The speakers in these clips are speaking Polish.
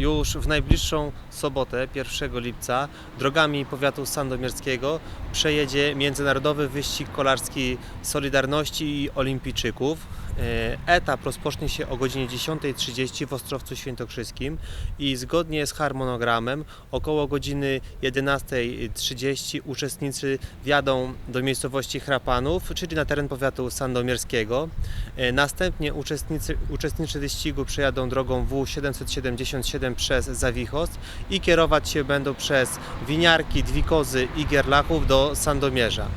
Już w najbliższą sobotę, 1 lipca, drogami powiatu sandomierskiego przejedzie międzynarodowy wyścig kolarski Solidarności i Olimpijczyków. E, Etap rozpocznie się o godzinie 10.30 w Ostrowcu Świętokrzyskim i zgodnie z harmonogramem około godziny 11.30 uczestnicy wjadą do miejscowości Chrapanów, czyli na teren powiatu sandomierskiego. E, Następnie uczestnicy, wyścigu przejadą drogą W777 przez Zawichost i kierować się będą przez Winiarki, Dwikozy i Gierlachów do Sandomierza.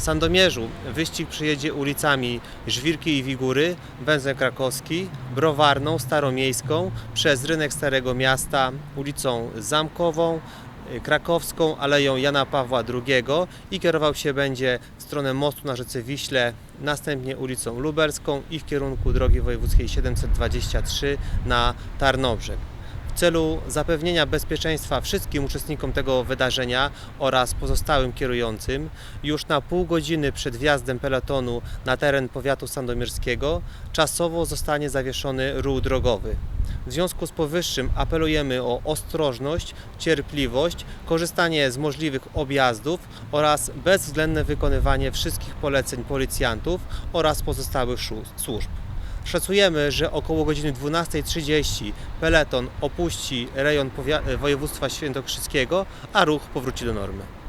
W Sandomierzu wyścig przyjedzie ulicami Żwirki i Wigury, węzłem krakowski, Browarną, Staromiejską, przez rynek Starego Miasta, ulicą Zamkową, y, Krakowską, Aleją Jana Pawła II i kierował się będzie w stronę mostu na rzece Wiśle, następnie ulicą Lubelską i w kierunku drogi wojewódzkiej 723 na Tarnobrzeg. W celu zapewnienia bezpieczeństwa wszystkim uczestnikom tego wydarzenia oraz pozostałym kierującym, już na pół godziny przed wjazdem peletonu na teren powiatu sandomierskiego czasowo zostanie zawieszony ruch drogowy. W związku z powyższym apelujemy o ostrożność, cierpliwość, korzystanie z możliwych objazdów oraz bezwzględne wykonywanie wszystkich poleceń policjantów oraz pozostałych służb. Szacujemy, że około godziny 12.30 peleton opuści rejon województwa świętokrzyskiego, a ruch powróci do normy.